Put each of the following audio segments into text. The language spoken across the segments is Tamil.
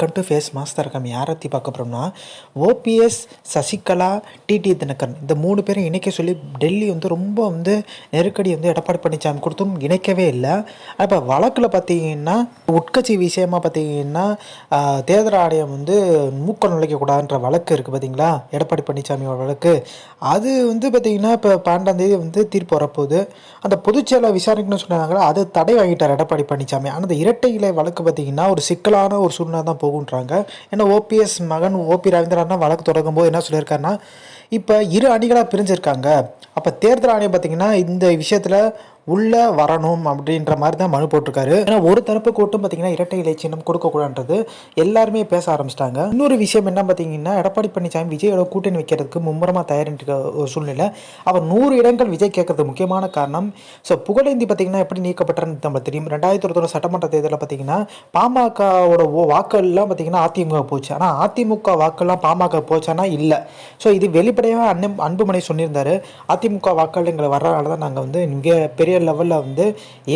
Welcome to face master com யாரை பற்றி பார்க்க போகிறோம்னா ஓபிஎஸ் சசிகலா டிடி தினகரன். இந்த மூணு பேரும் இணைக்க சொல்லி டெல்லி வந்து ரொம்ப வந்து நெருக்கடி வந்து எடப்பாடி பழனிசாமி கொடுத்தும் இணைக்கவே இல்லை. இப்போ வழக்கில் பார்த்தீங்கன்னா உட்கட்சி விஷயமாக பார்த்தீங்கன்னா தேர்தல் ஆணையம் வந்து மூக்க நுழைக்கக்கூடாதுன்ற வழக்கு இருக்குது பார்த்தீங்களா எடப்பாடி பழனிசாமியோட வழக்கு. அது வந்து பார்த்தீங்கன்னா இப்போ பன்னெண்டாம் தேதி வந்து தீர்ப்பு வரப்போகுது. அந்த பொதுச்செயலை விசாரிக்கணும்னு சொன்னாங்களா அது தடை வாங்கிட்டார் எடப்பாடி பழனிசாமி ஆனால் அந்த இரட்டை இலை வழக்கு பார்த்தீங்கன்னா ஒரு சிக்கலான ஒரு சூழ்நிலை தான் போகுன்றாங்க. ஏன்னா ஓபிஎஸ் மகன் ஓபி ரவீந்திரனா வழக்கு தொடங்கும் போது என்ன சொல்லியிருக்காருன்னா இப்போ இரு அணிகளாக பிரிஞ்சிருக்காங்க. அப்போ தேர்தல் ஆணையம் பார்த்தீங்கன்னா இந்த விஷயத்தில் உள்ளே வரணும் அப்படின்ற மாதிரி தான் மனு போட்டிருக்காரு. ஏன்னா ஒரு தரப்பு கூட்டம் பார்த்தீங்கன்னா இரட்டை இலை சின்னம் கொடுக்கக்கூடாதுன்றது எல்லாருமே பேச ஆரம்பிச்சிட்டாங்க. இன்னொரு விஷயம் என்ன பார்த்தீங்கன்னா எடப்பாடி பழனிசாமி விஜயோட கூட்டணி வைக்கிறதுக்கு மும்முரமாக தயாரிட்டு ஒரு சூழ்நிலை. அவர் நூறு இடங்கள் விஜய் கேட்கறது முக்கியமான காரணம். ஸோ புகழேந்தி பார்த்தீங்கன்னா எப்படி நீக்கப்பட்டார்னு நம்ம தெரியும். ரெண்டாயிரத்தி இருபத்தொன்று சட்டமன்ற தேர்தலில் பார்த்தீங்கன்னா பாமகவோட வாக்கெல்லாம் பார்த்தீங்கன்னா அதிமுக போச்சு. ஆனால் அதிமுக வாக்கெல்லாம் பாமக போச்சானா இல்லை. ஸோ இது வெளிப்படையாக அன்பு அன்புமணி சொல்லியிருந்தாரு. அதிமுக வாக்கள் எங்களை வர்றதால தான் நாங்கள் வந்து மிக பெரிய லெவலில் வந்து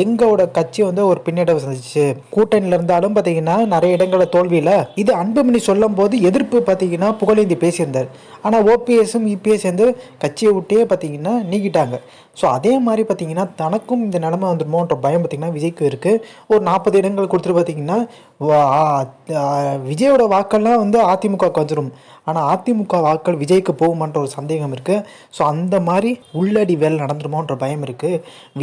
எங்களோட கட்சி வந்து ஒரு பின்னடைவு சந்திச்சு கூட்டணியில் இருந்தாலும் பார்த்தீங்கன்னா நிறைய இடங்களில் தோல்வியில் இது அன்புமணி சொல்லும் போது எதிர்ப்பு பார்த்தீங்கன்னா புகழேந்தி பேசியிருந்தார். ஆனால் ஓபிஎஸும் இபிஎஸ் வந்து கட்சியை விட்டே பார்த்தீங்கன்னா நீக்கிட்டாங்க. ஸோ அதே மாதிரி பார்த்தீங்கன்னா தனக்கும் இந்த நிலமை வந்துடுமோன்ற பயம் பார்த்தீங்கன்னா விஜய்க்கு இருக்குது ஒரு நாற்பது இடங்கள் கொடுத்துட்டு பார்த்தீங்கன்னா விஜயோட வாக்கெல்லாம் வந்து அதிமுகவுக்கு வந்துடும் ஆனால் அதிமுக வாக்கள் விஜய்க்கு போகுமான்ற ஒரு சந்தேகம் இருக்குது ஸோ அந்த மாதிரி உள்ளடி வேலை நடந்துருமோன்ற பயம் இருக்குது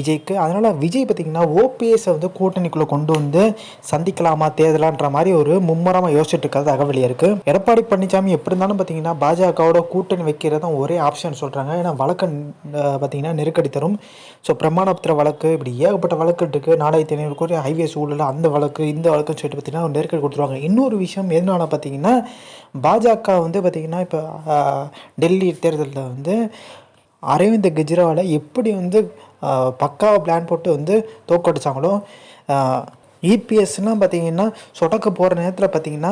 விஜய்க்கு. அதனால் விஜய் பார்த்திங்கன்னா ஓபிஎஸை வந்து கூட்டணிக்குள்ளே கொண்டு வந்து சந்திக்கலாமா தேர்தலான்ற மாதிரி ஒரு மும்முரமாக யோசிச்சுட்டு இருக்கிறது தகவலியாக இருக்குது எடப்பாடி பழனிசாமி எப்படி இருந்தாலும் பார்த்தீங்கன்னா பாஜகவோட கூட்டணி வைக்கிறது தான் ஒரே ஆப்ஷன் சொல்கிறாங்க ஏன்னா வழக்கு பார்த்திங்கன்னா நெருக்கடி தரும். ஸோ பிரமாணபத்திர வழக்கு இப்படி ஏகப்பட்ட வழக்கு இருக்குது நாலாயிரத்தி ஐநூறு கோடி ஹைவேஸ் ஊழல் அந்த வழக்கு இந்த வழக்குன்னு சொல்லிட்டு பார்த்தீங்கன்னா ஒரு நெருக்கடி கொடுத்துருவாங்க. இன்னொரு விஷயம் எதனால பார்த்தீங்கன்னா பாஜக வந்து பார்த்திங்கன்னா இப்போ டெல்லி தேர்தலில் வந்து அரவிந்த் கெஜ்ரிவாலை எப்படி வந்து பக்காவை பிளான் போட்டு வந்து தோக்கடிச்சாங்களோ இபிஎஸ்லாம் பார்த்தீங்கன்னா சொடக்க போகிற நேரத்தில் பார்த்தீங்கன்னா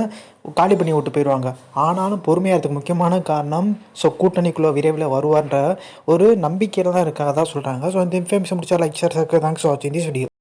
காலி பண்ணி விட்டு போயிடுவாங்க ஆனாலும் பொறுமையாக இருக்கிறதுக்கு முக்கியமான காரணம் ஸோ கூட்டணிக்குள்ளே விரைவில் வருவார்ன்ற ஒரு நம்பிக்கையில் தான் இருக்காங்க தான் சொல்கிறாங்க ஸோ இந்த இன்ஃபர்மேஷன் முடிச்சா லைக் ஷேர் தேங்க்ஸ் ஃபார் வாட்சிங் திஸ் வீடியோ